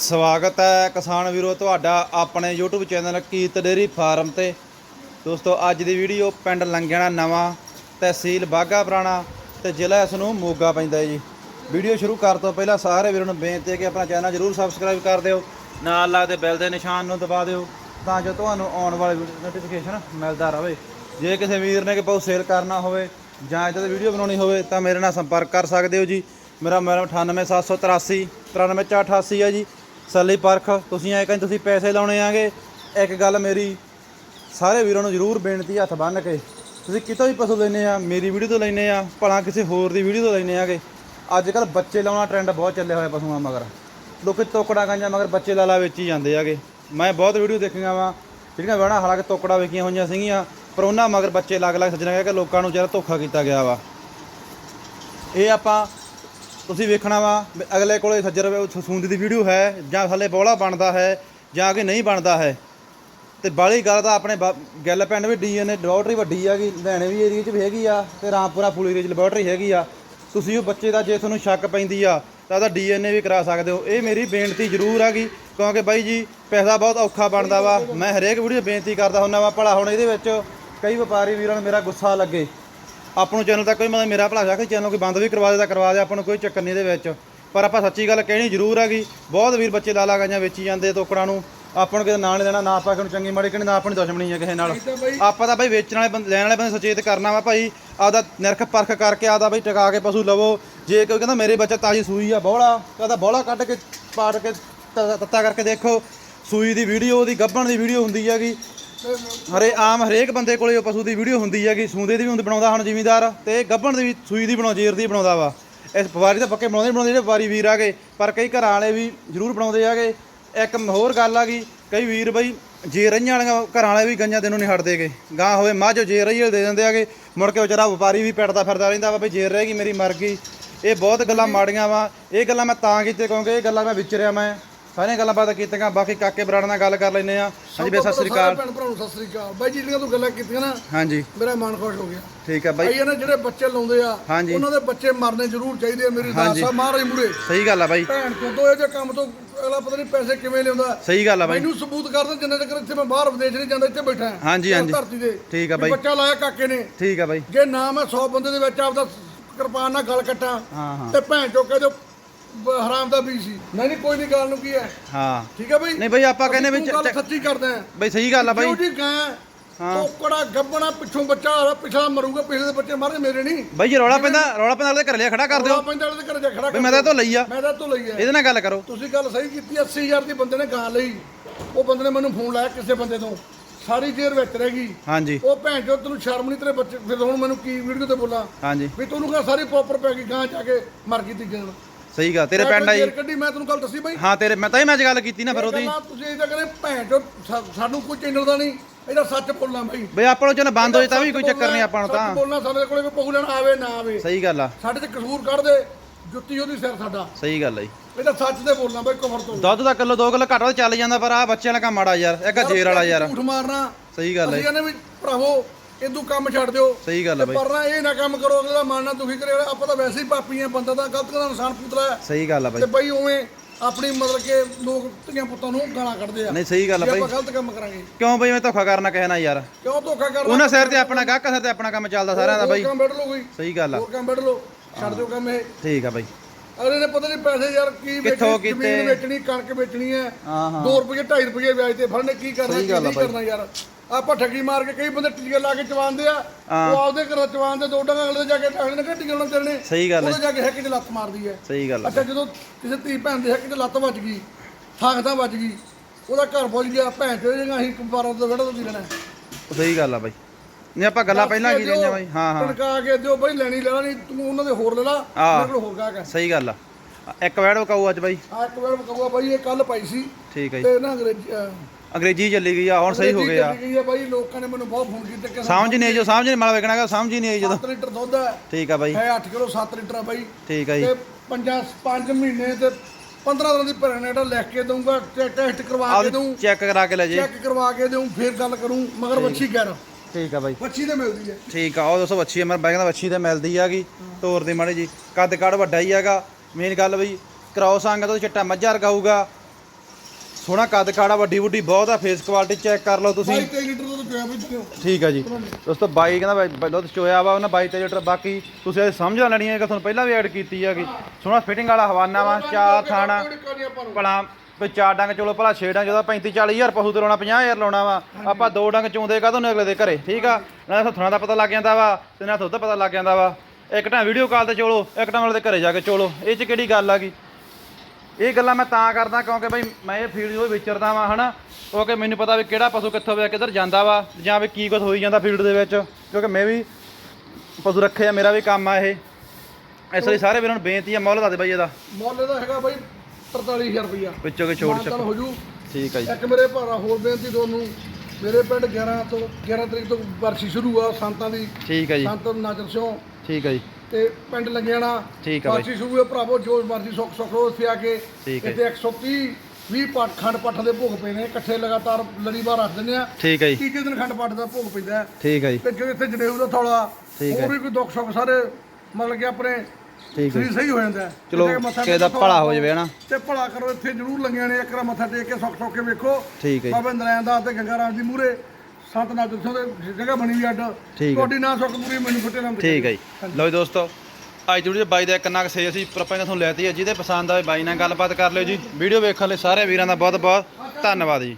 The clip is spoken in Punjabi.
ਸਵਾਗਤ ਹੈ ਕਿਸਾਨ ਵੀਰੋ, ਤੁਹਾਡਾ ਆਪਣੇ YouTube channel Kirat dairy farm ਤੇ। ਦੋਸਤੋ, ਅੱਜ ਦੀ ਵੀਡੀਓ ਪਿੰਡ ਲੰਗਿਆਣਾ ਨਵਾਂ, ਤਹਿਸੀਲ ਬਾਗਾ ਪੁਰਾਣਾ ਤੇ ਜ਼ਿਲ੍ਹਾ ਇਸ ਨੂੰ ਮੋਗਾ ਪੈਂਦਾ ਜੀ। ਵੀਡੀਓ ਸ਼ੁਰੂ ਕਰਨ ਤੋਂ ਪਹਿਲਾਂ ਸਾਰੇ ਵੀਰਾਂ ਨੂੰ ਬੇਨਤੀ ਹੈ ਕਿ ਆਪਣਾ ਚੈਨਲ ਜਰੂਰ ਸਬਸਕ੍ਰਾਈਬ ਕਰ ਦਿਓ, ਨਾਲ ਲੱਗਦੇ ਬੈਲ ਦੇ ਨਿਸ਼ਾਨ ਨੂੰ ਦਬਾ ਦਿਓ, ਤਾਂ ਜੋ ਤੁਹਾਨੂੰ ਆਉਣ ਵਾਲੇ ਵੀਡੀਓ ਨੋਟੀਫਿਕੇਸ਼ਨ ਮਿਲਦਾ ਰਹੇ। ਜੇ ਕਿਸੇ ਵੀਰ ਨੇ ਕਿ ਪਾਉ ਸੇਲ ਕਰਨਾ ਹੋਵੇ ਜਾਂ ਇੱਦਾਂ ਦੀ ਵੀਡੀਓ ਬਣਾਉਣੀ ਹੋਵੇ, ਤਾਂ ਮੇਰੇ ਨਾਲ ਸੰਪਰਕ ਕਰ ਸਕਦੇ ਹੋ ਜੀ। ਮੇਰਾ ਮੋਬਾਈਲ 98783 93488 ਹੈ ਜੀ। ਸੱਲੀ ਪਰਖ, ਤੁਸੀਂ ਐ ਕਹਿੰਦੇ ਤੁਸੀਂ ਪੈਸੇ ਲਾਉਣੇ ਆਗੇ। ਇੱਕ ਗੱਲ ਮੇਰੀ, ਸਾਰੇ ਵੀਰਾਂ ਨੂੰ ਜ਼ਰੂਰ ਬੇਨਤੀ ਹੱਥ ਬੰਨ੍ਹ ਕੇ, ਤੁਸੀਂ ਕਿਤੋਂ ਵੀ ਪਸ਼ੂ ਲੈਨੇ ਆ, ਮੇਰੀ ਵੀਡੀਓ ਤੋਂ ਲੈਨੇ ਆ, ਭਲਾ ਕਿਸੇ ਹੋਰ ਦੀ ਵੀਡੀਓ ਤੋਂ ਲੈਨੇ ਆਗੇ। ਅੱਜ ਕੱਲ ਬੱਚੇ ਲਾਉਣਾ ਟ੍ਰੈਂਡ ਬਹੁਤ ਚੱਲਿਆ ਹੋਇਆ ਪਸ਼ੂਆਂ ਮਗਰ। ਲੋਕੀ ਤੋਕੜਾ ਗਾਂਜਾਂ ਮਗਰ ਬੱਚੇ ਲਾਲਾ ਲਾ ਵੇਚੀ ਜਾਂਦੇ ਆਗੇ। ਮੈਂ ਬਹੁਤ ਵੀਡੀਓ ਦੇਖੀਆਂ ਵਾ, ਜਿਹੜੀਆਂ ਵਣਾ ਹਾਲਾਂਕਿ ਤੋਕੜਾ ਵੇਖੀਆਂ ਹੋਈਆਂ ਸੀਗੀਆਂ, ਪਰ ਉਹਨਾਂ ਮਗਰ ਬੱਚੇ ਲੱਗ ਲੱਗ ਸੱਜਣਾ ਕਿ ਲੋਕਾਂ ਨੂੰ ਜਿਹੜਾ ਧੋਖਾ ਕੀਤਾ ਗਿਆ ਵਾ। ਇਹ ਆਪਾਂ ਤੁਸੀਂ ਵੇਖਣਾ ਵਾ, ਵੀ ਅਗਲੇ ਕੋਲੇ ਸੱਜਰ ਸੂੰਦ ਦੀ ਵੀਡੀਓ ਹੈ, ਜਾਂ ਥੱਲੇ ਬੋਲਾ ਬਣਦਾ ਹੈ, ਜਾਂ ਕਿ ਨਹੀਂ ਬਣਦਾ ਹੈ। ਤੇ ਬਾਲੀ ਗੱਲ ਤਾਂ ਆਪਣੇ ਬਾ- ਗਿੱਲ ਪਿੰਡ ਵੀ ਡੀਐਨਏ ਲੈਬੋਰਟਰੀ ਵੱਡੀ ਹੈਗੀ ਲੁਧਿਆਣੇ ਵੀ ਏਰੀਆ 'ਚ ਵੀ ਹੈਗੀ ਆ, ਤੇ ਰਾਮਪੁਰਾ ਫੂਲ ਏਰੀਆ 'ਚ ਲੈਬੋਰਟਰੀ ਹੈਗੀ ਆ। ਤੁਸੀਂ ਉਹ ਬੱਚੇ ਦਾ ਜੇ ਤੁਹਾਨੂੰ ਸ਼ੱਕ ਪੈਂਦੀ ਆ, ਤਾਂ ਉਹਦਾ ਡੀਐਨਏ ਵੀ ਕਰਾ ਸਕਦੇ ਹੋ। ਇਹ ਮੇਰੀ ਬੇਨਤੀ ਜ਼ਰੂਰ ਆ ਹੈਗੀ ਕਿਉਂਕਿ ਬਾਈ ਜੀ, ਪੈਸਾ ਬਹੁਤ ਔਖਾ ਬਣਦਾ ਵਾ। ਮੈਂ ਹਰੇਕ ਵੀਡੀਓ ਬੇਨਤੀ ਕਰਦਾ ਹੁੰਦਾ ਵਾ, ਭਲਾ ਹੁਣ ਇਹਦੇ ਵਿੱਚ ਕਈ ਵਪਾਰੀ ਵੀਰਾਂ ਨੂੰ ਮੇਰਾ ਗੁੱਸਾ ਲੱਗੇ। ਆਪਾਂ ਨੂੰ ਚੈਨਲ ਤੱਕ ਕੋਈ ਮਤਲਬ ਮੇਰਾ ਭਲਾ ਕਿ ਚੈਨਲ ਕੋਈ ਬੰਦ ਵੀ ਕਰਵਾ ਦੇ ਤਾਂ ਕਰਵਾ ਦੇ ਆਪਾਂ ਨੂੰ ਕੋਈ ਚੱਕਰ ਨਹੀਂ ਇਹਦੇ ਵਿੱਚ। ਪਰ ਆਪਾਂ ਸੱਚੀ ਗੱਲ ਕਹਿਣੀ ਜ਼ਰੂਰ ਹੈਗੀ ਬਹੁਤ ਵੀਰ ਬੱਚੇ ਲਾਲਾ ਗਾਈਆਂ ਵੇਚੀ ਜਾਂਦੇ ਤੋਕੜਾਂ ਨੂੰ। ਆਪਾਂ ਨੂੰ ਕਿਤੇ ਨਾਂ ਨਹੀਂ ਦੇਣਾ ਨਾ ਆਪਾਂ ਕਿਸੇ ਨੂੰ ਚੰਗੀ ਮਾੜੀ ਕਹਿਣੀ ਨਾ ਆਪਣੀ ਦੁਸ਼ਮਣੀ ਹੈ ਕਿਸੇ ਨਾਲ। ਆਪਾਂ ਤਾਂ ਬਾਈ ਵੇਚਣ ਵਾਲੇ ਬੰਦੇ ਲੈਣ ਵਾਲੇ ਬੰਦੇ ਸੁਚੇਤ ਕਰਨਾ ਵਾ ਭਾਈ। ਆਪਦਾ ਨਿਰਖ ਪਰਖ ਕਰਕੇ ਆਪਦਾ ਬਾਈ ਟਿਕਾ ਕੇ ਪਸ਼ੂ ਲਵੋ। ਜੇ ਕੋਈ ਕਹਿੰਦਾ ਮੇਰੇ ਬੱਚਾ ਤਾਜੀ ਸੂਈ ਆ ਬੋਲਾ ਤਾਂ ਬੋਲਾ ਕੱਢ ਕੇ ਪਾੜ ਕੇ ਤੱਤਾ ਕਰਕੇ ਦੇਖੋ। ਸੂਈ ਦੀ ਵੀਡੀਓ ਉਹਦੀ ਗੱਭਣ ਦੀ ਵੀਡੀਓ ਹੁੰਦੀ ਹੈਗੀ ਹਰੇ ਆਮ ਹਰੇਕ ਬੰਦੇ ਕੋਲੇ ਉਹ ਪਸ਼ੂ ਦੀ ਵੀਡੀਓ ਹੁੰਦੀ ਹੈਗੀ ਸੂੰਦੇ ਦੀ ਵੀ ਹੁੰਦੀ, ਬਣਾਉਂਦਾ ਹੁਣ ਜ਼ਿਮੀਦਾਰ ਤੇ ਗੱਭਣ ਦੀ ਵੀ ਸੂਈ ਦੀ ਬਣਾਉ ਜੇਰ ਦੀ ਬਣਾਉਂਦਾ ਵਾ। ਇਸ ਵਪਾਰੀ ਤਾਂ ਪੱਕੇ ਬਣਾਉਂਦੇ ਹੀ ਬਣਾਉਂਦੇ, ਜਿਹੜੇ ਵਪਾਰੀ ਵੀਰ ਆਗੇ, ਪਰ ਕਈ ਘਰਾਂ ਵਾਲੇ ਵੀ ਜ਼ਰੂਰ ਬਣਾਉਂਦੇ ਆਗੇ। ਇੱਕ ਹੋਰ ਗੱਲ ਆ ਗਈ ਕਈ ਵੀਰ ਬਈ ਜੇ ਰਹੀਆਂ ਵਾਲੀਆਂ ਘਰਾਂ ਵਾਲੇ ਵੀ ਗੰਜਾਂ ਤੈਨੂੰ ਨਹੀਂ ਹਟਦੇਗੇ ਗਾਂ। ਹੋਵੇ ਮੱਝ ਜੇ ਰਹੀ ਦੇ ਦਿੰਦੇ ਆਗੇ, ਮੁੜ ਕੇ ਵਿਚਾਰਾ ਵਪਾਰੀ ਵੀ ਪਿੱਟਦਾ ਫਿਰਦਾ ਰਹਿੰਦਾ ਵਾ, ਬਈ ਜੇ ਗਈ, ਮੇਰੀ ਮਰ ਗਈ। ਇਹ ਬਹੁਤ ਗੱਲਾਂ ਮਾੜੀਆਂ ਵਾ। ਇਹ ਗੱਲਾਂ ਮੈਂ ਤਾਂ ਕੀਤੇ ਕਿਉਂਕਿ ਇਹ ਗੱਲਾਂ ਮੈਂ ਵਿਚਰਿਆ ਮੈਂ। ਸਾਰੀਆਂ ਗੱਲਾਂ ਬਾਤਾਂ ਕੀਤੀਆਂ ਬਾਕੀ ਕਾਕੇ ਬਰਾੜ ਨਾਲ ਗੱਲ ਕਰ ਲੈਨੇ ਆ ਹਾਂਜੀ ਬਈ ਸਤਿ ਸ੍ਰੀ ਅਕਾਲ। ਭੈਣ ਭਰਾ ਨੂੰ ਸਤਿ ਸ੍ਰੀ ਅਕਾਲ। ਬਾਈ ਜੀ ਜਿਹੜੀਆਂ ਤੂੰ ਗੱਲਾਂ ਕੀਤੀਆਂ ਨਾ ਹਾਂਜੀ। ਮੇਰਾ ਮਨ ਖੁਸ਼ ਹੋ ਗਿਆ। ਠੀਕ ਆ ਬਾਈ। ਇਹਨਾਂ ਜਿਹੜੇ ਬੱਚੇ ਲਾਉਂਦੇ ਆ ਹਾਂਜੀ। ਉਹਨਾਂ ਦੇ ਬੱਚੇ ਮਰਨੇ ਜ਼ਰੂਰ ਚਾਹੀਦੇ ਆ ਮੇਰੀ ਦਾਸ। ਆ ਮਹਾਰਾਜ ਮੁੜੇ ਸਹੀ ਗੱਲ ਆ ਬਾਈ। ਭੈਣ ਤੋਂ ਤੋਂ ਇਹ ਜੇ ਕੰਮ ਤੋਂ ਅਗਲਾ ਪਤਾ ਨਹੀਂ ਪੈਸੇ ਕਿਵੇਂ ਲਿਆਉਂਦਾ। ਸਹੀ ਗੱਲ ਆ ਬਾਈ। ਮੈਨੂੰ ਸਬੂਤ ਕਰ ਦੇ ਜਿੰਨੇ ਤੱਕ ਇੱਥੇ ਮੈਂ ਬਾਹਰ ਵਿਦੇਸ਼ ਨਹੀਂ ਜਾਂਦਾ ਇੱਥੇ ਬੈਠਾ ਹਾਂ। ਹਾਂਜੀ, ਹਾਂਜੀ। ਧਰਤੀ ਦੇ ਠੀਕ ਆ ਬਾਈ। ਬੱਚਾ ਲਾਇਆ ਕਾਕੇ ਨੇ। ਠੀਕ ਆ ਬਾਈ। ਜੇ ਨਾ ਮੈਂ 100 ਬੰਦੇ ਦੇ ਵਿੱਚ ਆਪਦਾ ਕਿਰਪਾਨ ਨਾਲ ਗਲ ਕੱਟਾਂ ਹਾਂ ਹਾਂ। ਤੇ ਭੈਣ ਚੋਕੇ ਹਰਾਮ ਦਾ ਵੀ ਸੀ। ਨਹੀਂ ਨਹੀਂ ਕੋਈ ਨਹੀਂ ਗੱਲ ਨੂੰ ਕੀ ਹੈ? ਹਾਂ। ਠੀਕ ਹੈ ਬਈ? ਨਹੀਂ ਬਾਈ ਆਪਾਂ ਕਹਿੰਦੇ ਵੀ ਗੱਲ ਸੱਚੀ ਕਰਦਾ ਹੈ। ਬਾਈ ਸਹੀ ਗੱਲ ਆ ਬਾਈ। ਜੀ ਗਾਂ ਟੋਕੜਾ ਗੱਬਣਾ ਪਿੱਛੋਂ ਬੱਚਾ ਆ ਰਿਹਾ ਪਿਛਲਾ ਮਰੂਗਾ ਪਿਛਲੇ ਦੇ ਬੱਚੇ ਮਰਦੇ ਮੇਰੇ ਨਹੀਂ ਬਾਈ ਜੇ ਰੌਲਾ ਪੈਂਦਾ ਰੌਲਾ ਪੈਂਦਾ ਅਗਲੇ ਘਰ ਲਿਆ ਖੜਾ ਕਰ ਦਿਓ। ਰੌਲਾ ਪੈਂਦਾ ਵਾਲੇ ਦੇ ਘਰੇ ਜਾ ਖੜਾ ਬਈ ਮੈਂ ਤਾਂ ਤੋਂ ਲਈ ਆ। ਮੈਂ ਤਾਂ ਤੋਂ ਲਈ ਹੈ। ਇਹਦੇ ਨਾਲ ਗੱਲ ਕਰੋ। ਤੁਸੀਂ ਗੱਲ ਸਹੀ ਕੀਤੀ 80000 ਦੀ ਬੰਦੇ ਨੇ ਗਾਂ ਲਈ। ਉਹ ਬੰਦੇ ਨੇ ਮੈਨੂੰ ਫੋਨ ਲਾਇਆ ਕਿਸੇ ਬੰਦੇ ਤੋਂ। ਸਾਰੀ ਜੇਰ ਵਿੱਚ ਰਹਿ ਗਈ। ਹਾਂਜੀ। ਉਹ ਭੈਣ ਜੋ ਤੈਨੂੰ ਸ਼ਰਮ ਨਹੀਂ ਤੇਰੇ ਬੱਚੇ ਫਿਰ ਹੁਣ ਮੈਨੂੰ ਕੀ ਵੀਡੀਓ ਤੇ ਬੋਲਾਂ? ਹਾਂਜੀ। ਵੀ ਤੈਨੂੰ ਕਹਾਂ ਸਾਰੀ ਪ੍ਰੋਪਰ ਪੈ ਗਈ ਗਾਂ ਜਾ ਕੇ ਮਰ ਗਈ ਤੀਜੇ ਦਿਨ। ਸਹੀ ਗੱਲ ਤੇਰੇ ਪਿੰਡ ਆਈ ਕੱਢੀ ਮੈਂ ਤੈਨੂੰ ਗੱਲ ਦੱਸੀ ਬਈ। ਹਾਂ ਤੇਰੇ ਮੈਂ ਤਾਂ ਹੀ ਮੈਂ ਅੱਜ ਗੱਲ ਕੀਤੀ ਨਾ ਫਿਰ ਉਹਦੀ। ਤੁਸੀਂ ਇਹ ਤਾਂ ਕਹਿੰਦੇ ਭੈਣ ਜੋ ਸਾਨੂੰ ਕੋਈ ਚੈਨਲ ਦਾ ਨਹੀਂ ਇਹਦਾ ਸੱਚ ਬੋਲਣਾ ਬਈ। ਬਈ ਆਪਾਂ ਨੂੰ ਚਲ ਬੰਦ ਹੋਏ ਤਾਂ ਵੀ ਕੋਈ ਚੱਕਰ ਨਹੀਂ ਆਪਾਂ ਨੂੰ ਤਾਂ। ਬੋਲਣਾ ਸਾਡੇ ਕੋਲੇ ਕੋਈ ਪਹੂ ਲੈਣ ਆਵੇ ਨਾ ਆਵੇ। ਸਹੀ ਗੱਲ ਆ। ਸਾਡੇ ਤੇ ਕਸੂਰ ਕੱਢ ਦੇ ਜੁੱਤੀ ਉਹਦੀ ਸਿਰ ਸਾਡਾ। ਸਹੀ ਗੱਲ ਆ ਜੀ। ਇਹ ਤਾਂ ਸੱਚ ਤੇ ਬੋਲਣਾ ਬਈ ਕਫਰ ਤੋਂ। ਦੁੱਧ ਦਾ ਕਿਲੋ 2 ਕਿਲੋ ਘੱਟ ਚੱਲ ਜਾਂਦਾ ਪਰ ਆ ਬੱਚਿਆਂ ਦਾ ਕੰਮ ਮਾੜਾ ਯਾਰ ਇੱਕ ਆ ਜੇਰ ਵਾਲਾ ਯਾਰ। ਝੂਠ ਮਾਰਨਾ। ਸਹੀ ਗੱਲ ਅਸੀਂ ਹੈ ਕਹਿੰਦੇ ਵੀ ਭਰਾਵੋ ਇਦੋਂ ਕੰਮ ਛੱਡ ਦਿਓ। ਸਹੀ ਗੱਲ ਆ ਬਾਈ। ਪਰ ਨਾ ਇਹ ਨਾ ਕੰਮ ਕਰੋ ਅਗਲਾ ਮਨ ਨਾ ਦੁਖੀ ਕਰੇ ਆਪਾਂ ਤਾਂ ਵੈਸੇ ਹੀ ਪਾਪੀ ਆ ਬੰਦਾ ਤਾਂ ਗਲਤ ਦਾ ਇਨਸਾਨ ਪੁੱਤਰਾ ਹੈ ਸਹੀ ਗੱਲ ਆ ਬਾਈ। ਤੇ ਬਈ ਉਵੇਂ ਆਪਣੀ ਮਤਲਬ ਕਿ ਲੋਕ ਧੀਆਂ ਪੁੱਤਾਂ ਨੂੰ ਗਾਲਾਂ ਕੱਢਦੇ ਆ। ਨਹੀਂ ਸਹੀ ਗੱਲ ਆ ਜੇ ਬਾਈ। ਆਪਾਂ ਗਲਤ ਕੰਮ ਕਰਾਂਗੇ। ਕਿਉਂ ਬਈ ਮੈਂ ਧੋਖਾ ਕਰਨਾ ਕਹਿਣਾ ਯਾਰ। ਕਿਉਂ ਧੋਖਾ ਕਰਨਾ? ਉਹਨਾਂ ਸਿਰ ਤੇ ਆਪਣਾ ਗਾਹਕ ਸਿਰ ਤੇ ਆਪਣਾ ਕੰਮ ਚੱਲਦਾ ਸਾਰਿਆਂ ਦਾ ਬਾਈ। ਹੋਰ ਕੰਮ ਬੈਠ ਲਓ ਕੋਈ। ਸਹੀ ਗੱਲ ਆ। ਹੋਰ ਕੰਮ ਬੈਠ ਲਓ। ਛੱਡ ਦਿਓ ਕੰਮ ਇਹ। ਠੀਕ ਆ ਬਾਈ। ਅਗਲੇ ਨੇ ਪਤਾ ਨਹੀਂ ਪੈਸੇ ਯਾਰ ਕੀ ਕਿੱਥੋਂ ਵੇਚਣੀ ਜ਼ਮੀਨ ਕੀਤੇ? ਵੇਚਣੀ ਕਣਕ ਵੇਚਣੀ ਹੈ। ਹਾਂ ਹਾਂ। 2 ਰੁਪਏ 2.5 ਰੁਪਏ ਵਿਆਜ ਤੇ। ਫੜਨੇ ਕੀ ਕਰਨਾ ਕੀ ਨਹੀਂ। ਕਰਨਾ ਯਾਰ। ਆਪਾਂ ਠੱਗੀ ਮਾਰ ਕੇ ਕਈ ਬੰਦੇ ਟੀਕੇ ਲਾ ਕੇ ਚਵਾਉਂਦੇ ਆ ਉਹ ਆਪਦੇ ਘਰੋਂ ਚਵਾਉਂਦੇ ਦੋ ਡੰਗਾ ਅਗਲੇ ਦੇ ਜਾ ਕੇ ਅਗਲੇ ਨੇ ਟੀਕੇ ਲਾਉਣ ਚੱਲਣੇ ਸਹੀ ਗੱਲ ਹੈ। ਉਹਦੇ ਜਾ ਕੇ ਹੈਕ 'ਚ ਲੱਤ ਮਾਰਦੀ ਹੈ। ਸਹੀ ਗੱਲ ਅੱਛਾ ਜਦੋਂ ਕਿਸੇ ਧੀ ਭੈਣ ਦੇ ਹੈਕ 'ਚ ਲੱਤ ਵੱਜ ਗਈ ਥਾਂ ਥਾਂ ਵੱਜ ਗਈ ਉਹਦਾ ਘਰ ਪਹੁੰਚ ਗਿਆ ਭੈਣ ਚੋ ਜਿਹੜੀਆਂ ਅਸੀਂ ਕੁੰਬਾਰਾਂ ਤੋਂ ਵੜਾ ਤੋਂ ਲੈਣਾ ਸਹੀ ਗੱਲ ਆ ਬਾਈ। ਨਹੀਂ ਆਪਾਂ ਗੱਲਾਂ ਪਹਿਲਾਂ ਕੀ ਰਹੀਆਂ ਬਾਈ? ਹਾਂ ਹਾਂ। ਟਣਕਾ ਕੇ ਦਿਓ ਬਈ ਲੈਣੀ ਲੈਣਾ ਨਹੀਂ ਤੂੰ ਉਹਨਾਂ ਦੇ ਹੋਰ ਲੈ ਲਾ ਹਾਂ। ਮੇਰੇ ਕੋਲ ਹੋਰ ਹੈ। ਸਹੀ ਗੱਲ ਆ। ਇੱਕ ਵੈੜ ਵਕਾਊ ਅੱਜ ਬਾਈ। ਆ ਇੱਕ ਵਾਰ ਕਹੂਗਾ ਬਾਈ ਇਹ ਕੱਲ ਪਾਈ ਸੀ। ਠੀਕ ਜੀ। ਤੇ ਨਾ ਅੰਗਰੇਜ਼ੀ ਅੰਗਰੇਜ਼ੀ ਚੱਲੀ ਗਈ ਆ ਹੁਣ ਸਹੀ ਹੋ ਗਏ ਆ ਚੱਲੀ ਗਈ ਆ ਬਾਈ ਲੋਕਾਂ ਨੇ ਮੈਨੂੰ ਬਹੁਤ ਫੋਨ ਕੀਤੇ ਕਿ ਸਮਝ ਨਹੀਂ ਆਈ ਜੋ ਸਮਝ ਨਹੀਂ ਮਾਲਾ ਵੇਖਣਾ ਗਾ ਸਮਝ ਹੀ ਨਹੀਂ ਆਈ ਜਦੋਂ। 7 ਲੀਟਰ ਦੁੱਧ ਹੈ। ਠੀਕ ਆ ਬਾਈ। ਹੈ 8 ਕਿਲੋ 7 ਲੀਟਰ ਆ ਬਾਈ। ਠੀਕ ਆ ਜੀ। ਤੇ ਪੰਜਾਂ 5 ਮਹੀਨੇ ਤੇ 15 ਦਿਨਾਂ ਦੀ ਪ੍ਰੈਗਨੈਂਟ ਲਿਖ ਕੇ ਦਊਂਗਾ ਟੈਸਟ ਕਰਵਾ ਕੇ ਦਊਂ। ਚੈੱਕ ਕਰਾ ਕੇ ਲੈ ਜੇ ਚੈੱਕ ਕਰਵਾ ਕੇ ਦਊਂ ਫਿਰ ਗੱਲ ਕਰੂੰ ਮਗਰ ਵੱਛੀ ਗੈਰ ਠੀਕ ਆ ਬਾਈ। ਵੱਛੀ ਤੇ ਮਿਲਦੀ ਹੈ। ਠੀਕ ਆ ਉਹ ਦੋਸਤੋ ਵੱਛੀ ਮੇਰੇ ਬਾਈ ਕਹਿੰਦਾ ਵੱਛੀ ਤੇ ਮਿਲਦੀ ਆਗੀ ਤੋਰ ਦੀ ਮਾੜੀ ਜੀ ਕੱਦ ਕਾੜ ਵੱਡਾ ਹੀ ਹੈਗਾ। ਮੇਨ ਗੱਲ ਬਈ ਕ੍ਰੋਸ ਅੰਗ ਤੋਂ ਚਿੱਟਾ ਮੱਝਾ ਰਗਾਊਗਾ। ਸੋਹਣਾ ਕੱਦ ਕਾੜਾ ਵੱਡੀ ਵੱਡੀ ਬਹੁਤ ਆ ਫੇਸ ਕੁਆਲਿਟੀ ਚੈੱਕ ਕਰ ਲਓ ਤੁਸੀਂ। 22 ਲੀਟਰ ਦੁੱਧ ਪਿਆ ਵੀ ਦਿਓ ਠੀਕ ਹੈ ਜੀ। ਦੋਸਤੋ ਬਾਈ ਕਹਿੰਦਾ ਬਾਈ- ਦੁੱਧ ਚੋਇਆ ਵਾ ਉਹਨਾਂ 22 ਲੀਟਰ ਬਾਕੀ ਤੁਸੀਂ ਇਹ ਸਮਝ ਲੈਣੀ ਹੈ ਕਿ ਤੁਹਾਨੂੰ ਪਹਿਲਾਂ ਵੀ ਐਡ ਕੀਤੀ ਹੈਗੀ ਸੋਹਣਾ ਫਿਟਿੰਗ ਵਾਲਾ ਹਵਾਨਾ ਵਾ ਚਾਰ ਥਾਣਾ। ਨੂੰ? ਭਲਾ ਵੀ ਚਾਰ ਡੰਗ ਚਲੋ ਭਲਾ ਛੇ ਡੰਗ ਜਦੋਂ 35 40 ਹਜ਼ਾਰ ਪਸ਼ੂ ਤੇ ਲਾਉਣਾ 50 ਹਜ਼ਾਰ ਲਾਉਣਾ ਵਾ। ਆਪਾਂ ਦੋ ਡੰਗ ਚੋਂਦੇ ਕਾ ਅਗਲੇ ਦੇ ਘਰੇ ਠੀਕ ਆ? ਨਾ ਹੱਥਾਂ ਦਾ ਪਤਾ ਲੱਗ ਜਾਂਦਾ ਵਾ ਤੇ ਨਾ ਦੁੱਧ ਦਾ ਪਤਾ ਲੱਗ ਜਾਂਦਾ ਵਾ। ਇੱਕ ਟਾਂ ਵੀਡੀਓ ਕਾਲ ਤੇ ਚੋਲੋ ਇੱਕ ਟਾਂ ਵਾਲੇ ਦੇ ਘਰੇ ਜਾ ਕੇ ਚੋਲੋ। ਇਹ ਚ ਕਿਹੜੀ ਗੱਲ ਆ ਗਈ? ਇਹ ਗੱਲਾਂ ਮੈਂ ਤਾਂ ਕਰਦਾ ਕਿਉਂਕਿ ਬਈ ਮੈਂ ਇਹ ਫੀਲਡ 'ਚ ਵਿਚਰਦਾ ਵਾਂ ਹਨਾ। ਕਿਉਂਕਿ ਮੈਨੂੰ ਪਤਾ ਵੀ ਕਿਹੜਾ ਪਸ਼ੂ ਕਿੱਥੋਂ ਵੇ ਕਿੱਧਰ ਜਾਂਦਾ ਵਾ ਜਾਂ ਵੀ ਕੀ ਕੁਝ ਹੋਈ ਜਾਂਦਾ ਫੀਲਡ ਦੇ ਵਿੱਚ ਕਿਉਂਕਿ ਮੈਂ ਵੀ ਪਸ਼ੂ ਰੱਖੇ ਆ ਮੇਰਾ ਵੀ ਕੰਮ ਆ ਇਹ। ਇਸ ਲਈ ਸਾਰੇ ਵੀਰਾਂ ਨੂੰ ਬੇਨਤੀ ਆ ਮੁੱਲ ਦੱਸ ਦੇ ਬਾਈ ਇਹਦਾ। ਮੁੱਲ ਇਹਦਾ ਹੈਗਾ ਬਾਈ 43000 ਰੁਪਇਆ ਵਿੱਚੋਂ ਕਿ ਛੋੜ ਚੱਕ। ਹੋ ਜੂ। ਠੀਕ ਆ ਜੀ। ਇੱਕ ਮੇਰੇ ਭਾਰਾ ਹੋਰ ਬੇਨਤੀ ਤੁਹਾਨੂੰ ਮੇਰੇ ਪਿੰਡ 11 ਤੋਂ 11 ਤਰੀਕ ਤੋਂ ਵਰਸ਼ੀ ਸ਼ੁਰੂ ਆ ਸੰਤਾਂ ਦੀ। ਠੀਕ ਆ ਜੀ। ਸੰਤ ਨਾਜਰ ਸਿੰਘ ਠੀਕ ਆ ਜੀ। ਤੇ ਪਿੰਡ ਲੱਗਿਆਣਾ ਠੀਕ ਆ ਬਾਈ। ਹੈ ਭਰਾਵੋ ਜੋ ਮਰਜ਼ੀ ਸੁੱਖ ਸੁੱਖ ਲੋ ਇੱਥੇ ਆ ਕੇ ਠੀਕ ਹੈ। ਇੱਥੇ 130 20 ਪੱਟ ਖੰਡ ਪੱਠ ਦੇ ਭੋਗ ਪਏ ਨੇ। ਇਕੱਠੇ ਲਗਾਤਾਰ ਲੜੀਵਾਰ ਰੱਖ ਦਿੰਦੇ ਆ। ਠੀਕ ਆ ਜੀ। ਤੀਜੇ ਦਿਨ ਖੰਡ ਪੱਠ ਦਾ ਭੋਗ ਪੈਂਦਾ ਹੈ। ਠੀਕ ਆ ਜੀ। ਤੇ ਜੋ ਇੱਥੇ ਜਨੇਊ ਦਾ ਥੌਲਾ ਠੀਕ ਹੈ। ਹੋਰ ਵੀ ਕੋਈ ਦੁੱਖ ਸੁੱਖ ਸਾਰੇ ਮਤਲਬ ਕਿ ਆਪਣੇ ਠੀਕ ਹੈ ਸਰੀਰ ਸਹੀ ਹੋ ਜਾਂਦਾ ਹੈ। ਚਲੋ ਮੱਥਾ ਕਿਸੇ ਦਾ ਟੇਕੋ, ਭਲਾ ਹੋ ਜਾਵੇ ਹਨਾ। ਤੇ ਭਲਾ ਕਰੋ। ਇੱਥੇ ਜ਼ਰੂਰ ਲੰਗਿਆ ਨੇ ਇੱਕ ਵਾਰ ਮੱਥਾ ਟੇਕ ਕੇ ਸੁੱਖ ਸੁੱਖ ਕੇ ਵੇਖੋ। ਠੀਕ ਹੈ ਜੀ। ਬਾਬਾ ਨਰਾਇਣ ਦਾ ਤੇ ਗੰਗਾ ਰਾਮ ਜੀ ਮੂਰੇ ਸੰਤ ਨਾਦਰ ਸਿੰਘ ਦੇ ਜਗ੍ਹਾ ਬਣੀ ਵੀ ਅੱਡ। ਠੀਕ ਹੈ। ਤੁਹਾਡੀ ਨਾ ਸੁੱਖ ਪੂਰੀ ਮੈਨੂੰ ਫੱਟੇ ਨਾਮ ਠੀਕ ਹੈ ਜੀ। ਲਓ ਜੀ ਦੋਸਤੋ ਅੱਜ ਦੀ ਵੀਡੀਓ ਬਾਈ ਦਾ ਇੱਕ ਨਗ ਸੇ ਅਸੀਂ ਪ੍ਰਪੰਚ ਤੁਹਾਨੂੰ ਲੈਤੀ ਹੈ ਜਿਹਦੇ ਪਸੰਦ ਆਵੇ ਬਾਈ ਨਾਲ ਗੱਲਬਾਤ ਕਰ ਲਿਓ ਜੀ। ਵੀਡੀਓ ਵੇਖਣ ਲਈ ਸਾਰੇ ਵੀਰਾਂ ਦਾ ਬਹੁਤ ਬਹੁਤ ਧੰਨਵਾਦ ਜੀ।